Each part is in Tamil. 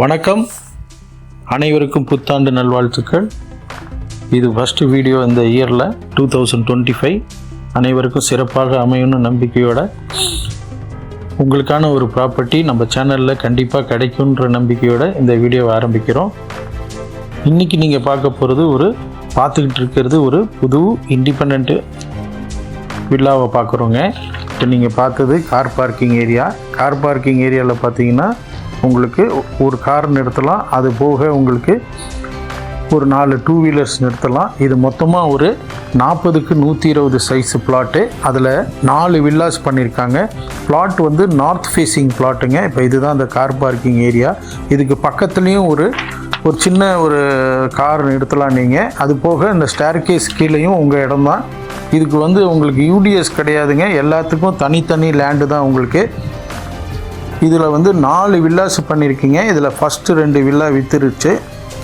வணக்கம். அனைவருக்கும் புத்தாண்டு நல்வாழ்த்துக்கள். இது ஃபஸ்ட்டு வீடியோ இந்த இயரில் டூ தௌசண்ட் டுவெண்ட்டி ஃபைவ் அனைவருக்கும் சிறப்பாக அமையும்னு நம்பிக்கையோட உங்களுக்கான ஒரு ப்ராப்பர்ட்டி நம்ம சேனலில் கண்டிப்பாக கிடைக்குன்ற நம்பிக்கையோட இந்த வீடியோவை ஆரம்பிக்கிறோம். இன்றைக்கி நீங்கள் பார்க்க போகிறது ஒரு பார்த்துக்கிட்டு இருக்கிறது ஒரு புது இண்டிபெண்ட்டு வில்லாவை பார்க்குறோங்க. இப்போ நீங்கள் பார்த்தது car parking area car parking ஏரியாவில் பார்த்தீங்கன்னா உங்களுக்கு ஒரு கார் நிறுத்தலாம். அது போக உங்களுக்கு ஒரு நாலு டூ வீலர்ஸ் நிறுத்தலாம். இது மொத்தமாக ஒரு நாற்பதுக்கு நூற்றி இருபது சைஸ் பிளாட்டு அதில் நாலு வில்லாஸ் பண்ணியிருக்காங்க பிளாட் வந்து நார்த் ஃபேஸிங் பிளாட்டுங்க இப்போ இதுதான் அந்த கார் பார்க்கிங் ஏரியா இதுக்கு பக்கத்துலேயும் ஒரு ஒரு சின்ன ஒரு கார் நிறுத்தலாம் நீங்கள் அது போக இந்த ஸ்டேர்கேஸ் கீழேயும் உங்கள் இடம் தான். இதுக்கு வந்து உங்களுக்கு யூடிஎஸ் கிடையாதுங்க. எல்லாத்துக்கும் தனித்தனி லேண்டு தான் உங்களுக்கு. இதில் வந்து நாலு வில்லாஸ் பண்ணியிருக்கீங்க. இதில் ஃபஸ்ட்டு ரெண்டு வில்லா விற்றுருச்சு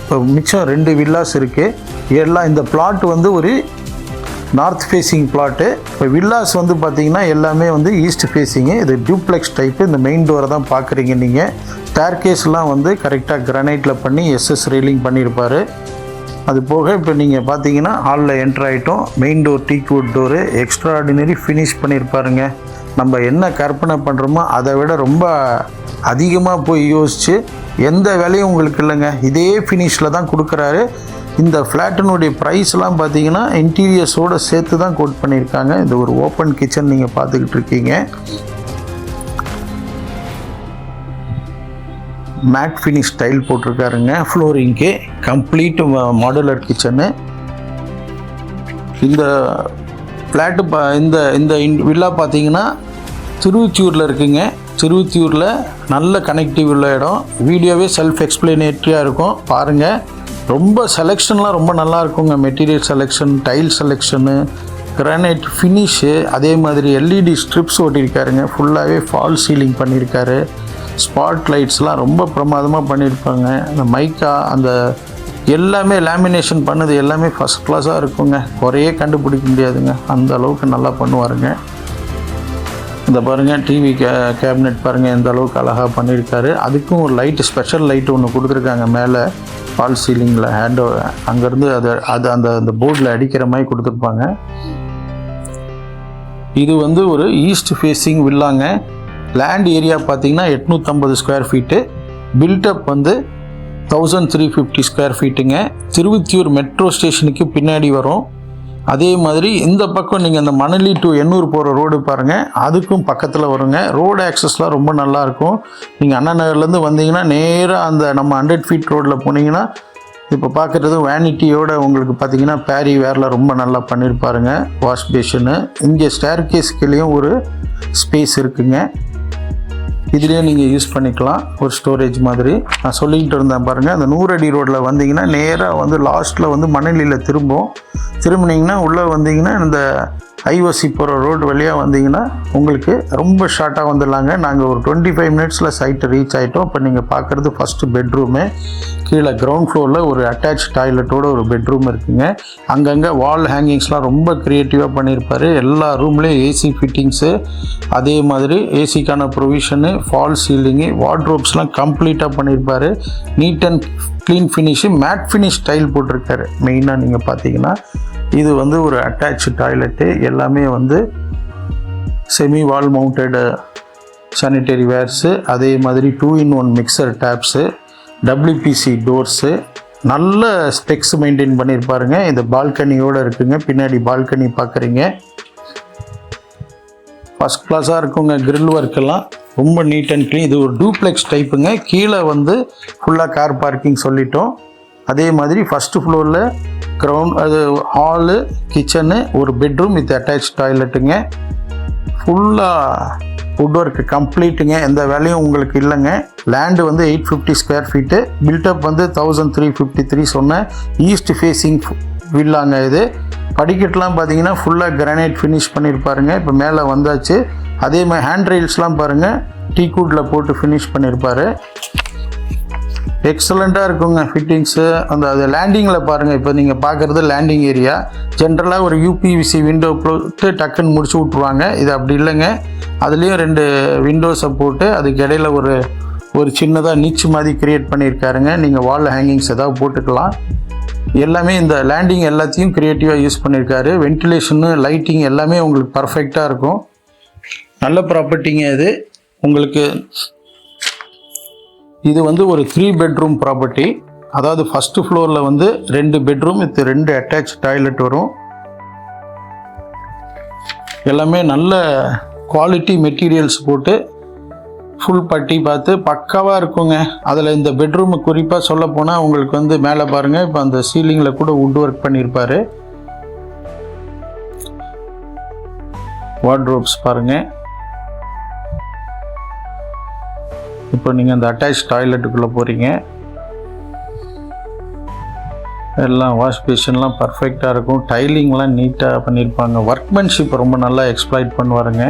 இப்போ மிச்சம் ரெண்டு வில்லாஸ் இருக்குது எல்லாம் இந்த பிளாட் வந்து ஒரு நார்த் ஃபேஸிங் பிளாட்டு இப்போ வில்லாஸ் வந்து பார்த்தீங்கன்னா எல்லாமே வந்து ஈஸ்ட் ஃபேஸிங்கு இது டியூப்ளெக்ஸ் டைப்பு இந்த மெயின் டோரை தான் பார்க்குறீங்க நீங்கள் ஸ்டேர்கேஸ்லாம் வந்து கரெக்டாக கிரானைட்டில் பண்ணி எஸ்எஸ் ரீலிங் பண்ணியிருப்பார். அது போக இப்போ நீங்கள் பார்த்தீங்கன்னா ஹாலில் என்ட்ரு ஆகிட்டோம் main door teakwood door extraordinary finish பண்ணியிருப்பாருங்க. நம்ம என்ன கற்பனை பண்ணுறோமோ அதை விட ரொம்ப அதிகமாக போய் யோசித்து எந்த வேலையும் உங்களுக்கு இல்லைங்க. இதே ஃபினிஷில் தான் கொடுக்குறாரு. இந்த ஃப்ளாட்டினுடைய ப்ரைஸ்லாம் பார்த்தீங்கன்னா இன்டீரியர்ஸோடு சேர்த்து தான் கோட் பண்ணியிருக்காங்க. இது ஒரு ஓப்பன் கிச்சன் நீங்கள் பார்த்துக்கிட்டு இருக்கீங்க. மேட் ஃபினிஷ் டைல் போட்டிருக்காருங்க. ஃப்ளோரிங்க்கு கம்ப்ளீட் மாடுலர் கிச்சனு இந்த ஃப்ளாட்டு பா இந்த இந்த வில்லா பார்த்தீங்கன்னா திருவொற்றியூரில் இருக்குங்க. திருவத்தியூரில் நல்ல கனெக்டிவ் உள்ள இடம். வீடியோவே செல்ஃப் எக்ஸ்பிளனேட்டரியாக இருக்கும். பாருங்கள் ரொம்ப செலெக்ஷன்லாம் ரொம்ப நல்லா இருக்குங்க. Material selection tile selection granite finish அதே மாதிரி எல்இடி ஸ்ட்ரிப்ஸ் ஓட்டியிருக்காருங்க ஃபுல்லாகவே ஃபால் சீலிங் பண்ணியிருக்காரு. ஸ்பாட் லைட்ஸ்லாம் ரொம்ப பிரமாதமாக பண்ணியிருப்பாங்க. அந்த மைக்கா அந்த எல்லாமே லேமினேஷன் பண்ணது எல்லாமே ஃபஸ்ட் கிளாஸாக இருக்குங்க. குறையே கண்டுபிடிக்க முடியாதுங்க. அந்த அளவுக்கு நல்லா பண்ணுவாருங்க. இந்த பாருங்கள் டிவி கே கேபினெட் பாருங்கள் எந்த அளவுக்கு அழகாக பண்ணியிருக்காரு அதுக்கும் ஒரு லைட்டு ஸ்பெஷல் லைட்டு ஒன்று கொடுத்துருக்காங்க மேலே. ஃபால் சீலிங்கில் ஹேண்டோ அங்கேருந்து அது அது அந்த அந்த போர்டில் அடிக்கிற மாதிரி கொடுத்துருப்பாங்க. இது வந்து ஒரு ஈஸ்ட் ஃபேஸிங் வில்லாங்க லேண்ட் ஏரியா பார்த்தீங்கன்னா எட்நூற்றம்பது ஸ்கொயர் ஃபீட்டு பில்டப் வந்து தௌசண்ட் த்ரீ ஃபிஃப்டி ஸ்கொயர் ஃபீட்டுங்க. திருவத்தியூர் மெட்ரோ ஸ்டேஷனுக்கு பின்னாடி வரும். அதே மாதிரி இந்த பக்கம் நீங்கள் அந்த மணலி டு எண்ணூர் போகிற ரோடு பாருங்கள் அதுக்கும் பக்கத்தில் வருங்க. ரோடு ஆக்சஸ்லாம் ரொம்ப நல்லாயிருக்கும் நீங்கள் அண்ணா நகர்லேருந்து வந்தீங்கன்னா நேராக அந்த நம்ம ஹண்ட்ரட் ஃபீட் ரோட்டில் போனீங்கன்னா இப்போ பார்க்குறது வேனிட்டியோட உங்களுக்கு பார்த்தீங்கன்னா பேரி வேரில் ரொம்ப நல்லா பண்ணியிருப்பாருங்க வாஷ் பேஷனு இங்கே ஸ்டேர் கேஸ்க்குலேயும் ஒரு ஸ்பேஸ் இருக்குங்க. இதுலேயே நீங்கள் யூஸ் பண்ணிக்கலாம். ஒரு ஸ்டோரேஜ் மாதிரி. நான் சொல்லிக்கிட்டு இருந்தேன் பாருங்கள் அந்த நூறு அடி ரோட்டில் வந்தீங்கன்னா நேராக வந்து லாஸ்ட்டில் வந்து மணலியில் திரும்பும். திரும்பினீங்கன்னா உள்ளே வந்தீங்கன்னா இந்த ஐஓசி போகிற ரோடு வழியாக வந்தீங்கன்னா உங்களுக்கு ரொம்ப ஷார்ட்டாக வந்துடலாங்க. நாங்கள் ஒரு டுவெண்ட்டி ஃபைவ் மினிட்ஸில் சைட்டு ரீச் ஆகிட்டோம் இப்போ நீங்கள் பார்க்குறது ஃபஸ்ட்டு பெட்ரூமு கீழே கிரவுண்ட் ஃப்ளோரில் ஒரு அட்டாச் டாய்லெட்டோட ஒரு பெட்ரூம் இருக்குங்க. அங்கங்கே வால் ஹேங்கிங்ஸ்லாம் ரொம்ப க்ரியேட்டிவாக பண்ணியிருப்பார். எல்லா ரூம்லேயும் ஏசி ஃபிட்டிங்ஸு அதே மாதிரி ஏசிக்கான ப்ரொவிஷனு ஃபால் சீலிங்கு வார்ட்ரோப்ஸ்லாம் கம்ப்ளீட்டாக பண்ணியிருப்பார். Neat and clean finish matte finish tile போட்டிருக்காரு. மெயினாக நீங்கள் பார்த்தீங்கன்னா இது வந்து ஒரு அட்டாச் டாய்லெட்டு எல்லாமே வந்து semi wall mounted sanitary wares அதே மாதிரி two in one mixer taps WPC doors நல்ல ஸ்பெக்ஸ் மெயின்டைன் பண்ணியிருப்பாருங்க இந்த பால்கனியோடு இருக்குங்க. பின்னாடி பால்கனி பார்க்குறீங்க ஃபஸ்ட் கிளாஸாக இருக்குங்க. கிரில் ஒர்க்கெல்லாம் ரொம்ப நீட் அண்ட் க்ளீன் இது ஒரு டூப்ளெக்ஸ் டைப்புங்க கீழே வந்து ஃபுல்லாக கார் பார்க்கிங் சொல்லிட்டோம். அதே மாதிரி ஃபஸ்ட்டு ஃப்ளோரில் க்ரௌண்ட் அது ஹாலு கிச்சனு ஒரு பெட்ரூம் வித் அட்டாச் டாய்லெட்டுங்க ஃபுல்லாக ஃபுட் ஒர்க் கம்ப்ளீட்டுங்க எந்த வேலையும் உங்களுக்கு இல்லைங்க. லேண்டு வந்து eight fifty square feet buildup வந்து தௌசண்ட் த்ரீ ஃபிஃப்டி த்ரீ சொன்னேன் ஈஸ்ட் ஃபேஸிங் வில்லாங்க இது. படிக்கட்டுலாம் பார்த்தீங்கன்னா ஃபுல்லாக கிரானைட் ஃபினிஷ் பண்ணியிருப்பாருங்க இப்போ மேலே வந்தாச்சு. அதே மாதிரி ஹேண்ட் ரெயில்ஸ்லாம் பாருங்கள் டீ கூட்டில் போட்டு ஃபினிஷ் பண்ணியிருப்பாரு எக்ஸலண்ட்டாக இருக்குங்க ஃபிட்டிங்ஸு அந்த அது லேண்டிங்கில் பாருங்கள் இப்போ நீங்கள் பார்க்குறது லேண்டிங் ஏரியா ஜென்ரலாக ஒரு யூபிவிசி விண்டோ போட்டு டக்குன்னு முடிச்சு விட்ருவாங்க இது அப்படி இல்லைங்க. அதுலேயும் ரெண்டு விண்டோஸை போட்டு அதுக்கு இடையில ஒரு ஒரு சின்னதாக நீச்சு மாதிரி க்ரியேட் பண்ணியிருக்காருங்க. நீங்கள் வால் ஹேங்கிங்ஸ் ஏதாவது போட்டுக்கலாம். எல்லாமே இந்த லேண்டிங் எல்லாத்தையும் க்ரியேட்டிவாக யூஸ் பண்ணியிருக்காரு. வென்டிலேஷனு லைட்டிங் எல்லாமே உங்களுக்கு பர்ஃபெக்டாக இருக்கும். நல்ல ப்ராப்பர்ட்டிங்க இது. உங்களுக்கு இது வந்து ஒரு த்ரீ பெட்ரூம் ப்ராப்பர்ட்டி அதாவது ஃபஸ்ட்டு ஃப்ளோரில் வந்து ரெண்டு பெட்ரூம் இது ரெண்டு அட்டாச் டாய்லெட் வரும். எல்லாமே நல்ல குவாலிட்டி மெட்டீரியல்ஸ் போட்டு ஃபுல் பட்டி பார்த்து பக்காவாக இருக்குங்க. அதில் இந்த பெட்ரூமு குறிப்பாக சொல்ல போனால் உங்களுக்கு வந்து மேலே பாருங்கள் இப்போ அந்த சீலிங்கில் கூட வுட் ஒர்க் பண்ணியிருப்பாரு வார்ட்ரோப்ஸ் பாருங்கள் இப்போ நீங்கள் அந்த அட்டாச் டாய்லெட்டுக்குள்ளே போகிறீங்க எல்லாம் வாஷ் பேஷன்லாம் பர்ஃபெக்டாக இருக்கும். டைலிங்லாம் நீட்டாக பண்ணியிருப்பாங்க ஒர்க்மேன்ஷிப் ரொம்ப நல்லா எக்ஸ்ப்ளாய்ட் பண்ணுவாருங்க.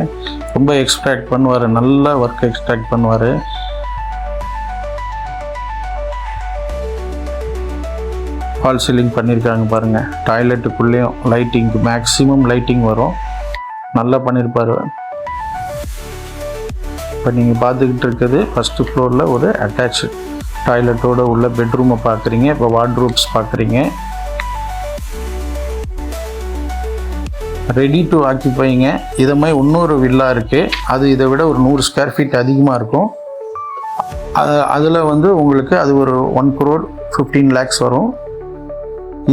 ரொம்ப எக்ஸ்ட்ராக்ட் பண்ணுவார். நல்லா ஒர்க் எக்ஸ்ட்ராக்ட் பண்ணுவார். ஃபால் சீலிங் பண்ணியிருக்காங்க பாருங்கள் டாய்லெட்டுக்குள்ளேயும் லைட்டிங்க்கு மேக்ஸிமம் லைட்டிங் வரும். நல்லா பண்ணியிருப்பார் இப்போ நீங்கள் பார்த்துக்கிட்டு இருக்கிறது ஃபஸ்ட்டு ஃப்ளோரில் ஒரு அட்டாச் டாய்லெட்டோட உள்ள பெட்ரூமை பார்க்குறீங்க. இப்போ வார்ட்ரூப்ஸ் பார்க்குறீங்க. ரெடி டு ஆக்கிப்பைங்க இதை மாதிரி இன்னொரு வில்லா இருக்குது அது இதை விட ஒரு நூறு ஸ்கொயர் ஃபீட் அதிகமாக இருக்கும். அதில் வந்து உங்களுக்கு அது ஒரு ஒன் குரோர் ஃபிஃப்டீன் லேக்ஸ் வரும்.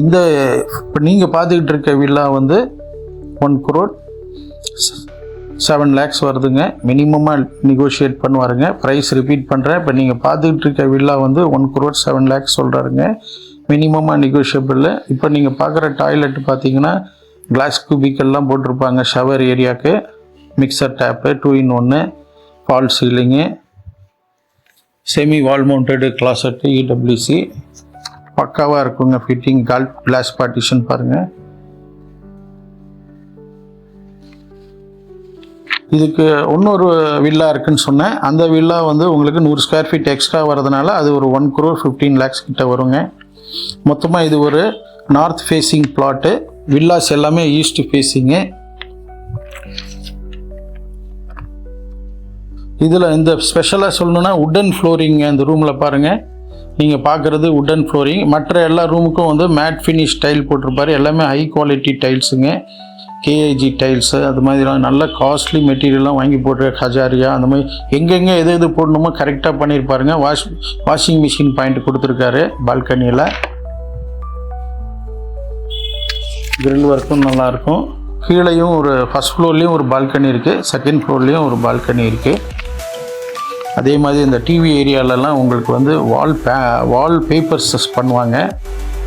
இந்த இப்போ நீங்கள் பார்த்துக்கிட்டு இருக்க வில்லா வந்து ஒன் குரோர் செவன் லேக்ஸ் வருதுங்க. மினிமமாக நெகோஷியேட் பண்ணுவாருங்க. ப்ரைஸ் ரிப்பீட் பண்ணுறேன் இப்போ நீங்கள் பார்த்துக்கிட்டு இருக்க வில்லா வந்து ஒன் குரோர் செவன் லேக்ஸ் சொல்கிறாருங்க மினிமமாக நெகோஷியபிள் இப்போ நீங்கள் பார்க்குற டாய்லெட் பார்த்தீங்கன்னா கிளாஸ் குபிக்கெல்லாம் போட்டிருப்பாங்க. ஷவர் ஏரியாவுக்கு மிக்சர் டேப்பு டூ இன் ஒன்று fall ceiling semi wall mounted closet EWC பக்காவாக இருக்குங்க ஃபிட்டிங் கால் கிளாஸ் பார்ட்டிஷன் பாருங்கள் இதுக்கு இன்னொரு வில்லா இருக்குன்னு சொன்னேன். அந்த வில்லா வந்து உங்களுக்கு நூறு ஸ்கொயர் ஃபீட் எக்ஸ்ட்ரா வரதுனால அது ஒரு ஒன் குரோர் ஃபிஃப்டீன் லேக்ஸ் கிட்ட வருங்க. மொத்தமாக இது ஒரு நார்த் ஃபேஸிங் பிளாட்டு வில்லாஸ் எல்லாமே ஈஸ்ட் ஃபேஸிங்கு இதில் இந்த ஸ்பெஷலாக சொல்லணுன்னா உட்டன் ஃப்ளோரிங் இந்த ரூமில் பாருங்கள் நீங்கள் பார்க்குறது உட்டன் ஃப்ளோரிங் மற்ற எல்லா ரூமுக்கும் வந்து மேட் ஃபினிஷ் டைல் போட்டிருப்பாரு. எல்லாமே ஹை குவாலிட்டி டைல்ஸுங்க கேஏஜி டைல்ஸு அது மாதிரிலாம் நல்ல காஸ்ட்லி மெட்டீரியல்லாம் வாங்கி போட்டு ஹஜாரியா அந்த மாதிரி எங்கெங்கே எது எது போடணுமோ கரெக்டாக பண்ணியிருப்பாருங்க வாஷ் வாஷிங் மிஷின் பாயிண்ட் கொடுத்துருக்காரு பால்கனியில் கிரில் ஒர்க்கும் நல்லாயிருக்கும் கீழேயும் ஒரு ஃபஸ்ட் ஃப்ளோர்லேயும் ஒரு பால்கனி இருக்குது செகண்ட் ஃப்ளோர்லேயும் ஒரு பால்கனி இருக்குது அதே மாதிரி இந்த டிவி ஏரியாலலாம் உங்களுக்கு வந்து வால் பே வால் பேப்பர்ஸ் பண்ணுவாங்க.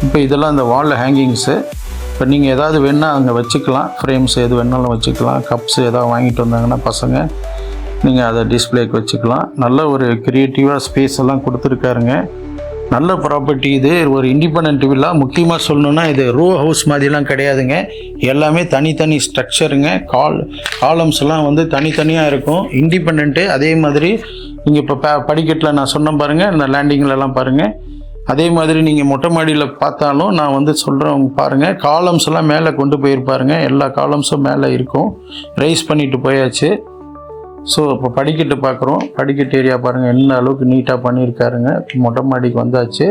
இப்போ இதெல்லாம் இந்த வால் ஹேங்கிங்ஸு இப்போ நீங்கள் ஏதாவது வேணால் அங்கே வச்சுக்கலாம். ஃப்ரேம்ஸ் எது வேணாலும் வச்சுக்கலாம். கப்ஸ் ஏதாவது வாங்கிட்டு வந்தாங்கன்னா பசங்க நீங்கள் அதை டிஸ்பிளேக்கு வச்சுக்கலாம். நல்ல ஒரு க்ரியேட்டிவாக ஸ்பேஸ் எல்லாம் கொடுத்துருக்காருங்க. நல்ல ப்ராப்பர்ட்டி இது. ஒரு இண்டிபெண்ட் வில்லா முக்கியமாக சொல்லணுன்னா இது ரோ ஹவுஸ் மாதிரிலாம் கிடையாதுங்க. எல்லாமே தனித்தனி ஸ்ட்ரக்சருங்க கால் காலம்ஸ் எல்லாம் வந்து தனித்தனியாக இருக்கும். இண்டிபெண்ட்டு அதே மாதிரி நீங்கள் இப்போ ப படிக்கட்டில் நான் சொன்னேன் பாருங்கள் இந்த லேண்டிங்லலாம் பாருங்கள் அதே மாதிரி நீங்கள் மொட்டை மாடியில் பார்த்தாலும் நான் வந்து சொல்கிறேன் பாருங்கள் காலம்ஸ் எல்லாம் மேலே கொண்டு போயிருப்பாருங்க. எல்லா காலம்ஸும் மேலே இருக்கும். ரைஸ் பண்ணிட்டு போயாச்சு. ஸோ இப்போ படிக்கட்டு பார்க்குறோம். படிக்கட்டு ஏரியா பாருங்கள் என்ன அளவுக்கு நீட்டாக பண்ணியிருக்காருங்க. மொட்டை மாடிக்கு வந்தாச்சு.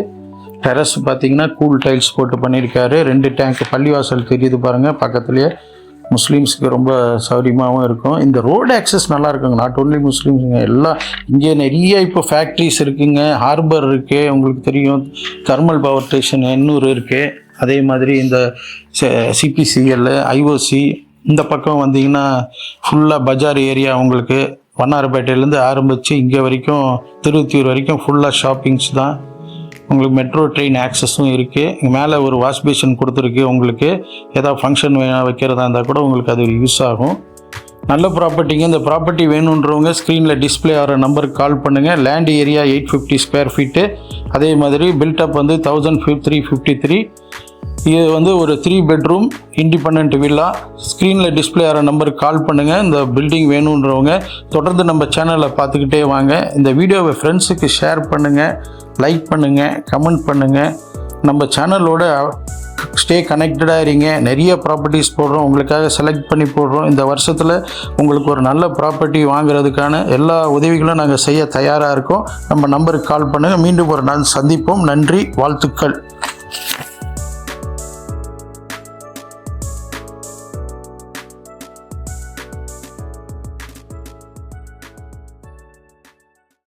டெரஸ் பார்த்தீங்கன்னா கூல் டைல்ஸ் போட்டு பண்ணியிருக்காரு. ரெண்டு டேங்க் பள்ளிவாசல் தெரியுது பாருங்கள் பக்கத்துலேயே முஸ்லீம்ஸுக்கு ரொம்ப சௌரியமாகவும் இருக்கும். இந்த ரோடு ஆக்சஸ் நல்லா இருக்குங்க. நாட் ஓன்லி முஸ்லீம்ஸுங்க எல்லாம் இங்கே நிறைய இப்போ ஃபேக்ட்ரிஸ் இருக்குங்க. ஹார்பர் இருக்குது உங்களுக்கு தெரியும். தர்மல் பவர் ஸ்டேஷன் எண்ணூர் இருக்குது அதே மாதிரி இந்த சிபிசிஎல் ஐஓசி இந்த பக்கம் வந்தீங்கன்னா ஃபுல்லாக பஜார் ஏரியா உங்களுக்கு. வண்ணாரப்பேட்டையிலேருந்து ஆரம்பித்து இங்கே வரைக்கும் திருவத்தியூர் வரைக்கும் ஃபுல்லாக ஷாப்பிங்ஸ் தான். உங்களுக்கு மெட்ரோ ட்ரெயின் ஆக்சஸும் இருக்குது இங்கே மேலே ஒரு வாஷ் பேஷன் கொடுத்துருக்கு. உங்களுக்கு ஏதாவது ஃபங்க்ஷன் வைக்கிறதா இருந்தால் கூட உங்களுக்கு அது யூஸ் ஆகும். நல்ல ப்ராப்பர்ட்டிங்க இந்த ப்ராப்பர்ட்டி வேணுன்றவங்க ஸ்க்ரீனில் டிஸ்ப்ளே ஆகிற நம்பருக்கு கால் பண்ணுங்கள் land area eight fifty square feet அதே மாதிரி பில்டப் வந்து thousand fif three fifty three இது வந்து ஒரு த்ரீ பெட்ரூம் இண்டிபெண்ட் வில்லா ஸ்க்ரீனில் டிஸ்ப்ளே ஆகிற நம்பருக்கு கால் பண்ணுங்கள் இந்த பில்டிங் வேணுன்றவங்க தொடர்ந்து நம்ம சேனலை பார்த்துக்கிட்டே வாங்க. இந்த வீடியோவை ஃப்ரெண்ட்ஸுக்கு ஷேர் பண்ணுங்கள் லைக் பண்ணுங்கள் கமெண்ட் பண்ணுங்கள் நம்ம சேனலோட ஸ்டே கனெக்டடாக இருங்க. நிறைய ப்ராப்பர்ட்டிஸ் போடுறோம். உங்களுக்காக செலக்ட் பண்ணி போடுறோம். இந்த வருஷத்தில் உங்களுக்கு ஒரு நல்ல ப்ராப்பர்ட்டி வாங்குறதுக்கான எல்லா உதவிகளும் நாங்கள் செய்ய தயாராக இருக்கோம். நம்ம நம்பருக்கு கால் பண்ணுங்கள் மீண்டும் ஒரு நாள் சந்திப்போம். நன்றி. வாழ்த்துக்கள்.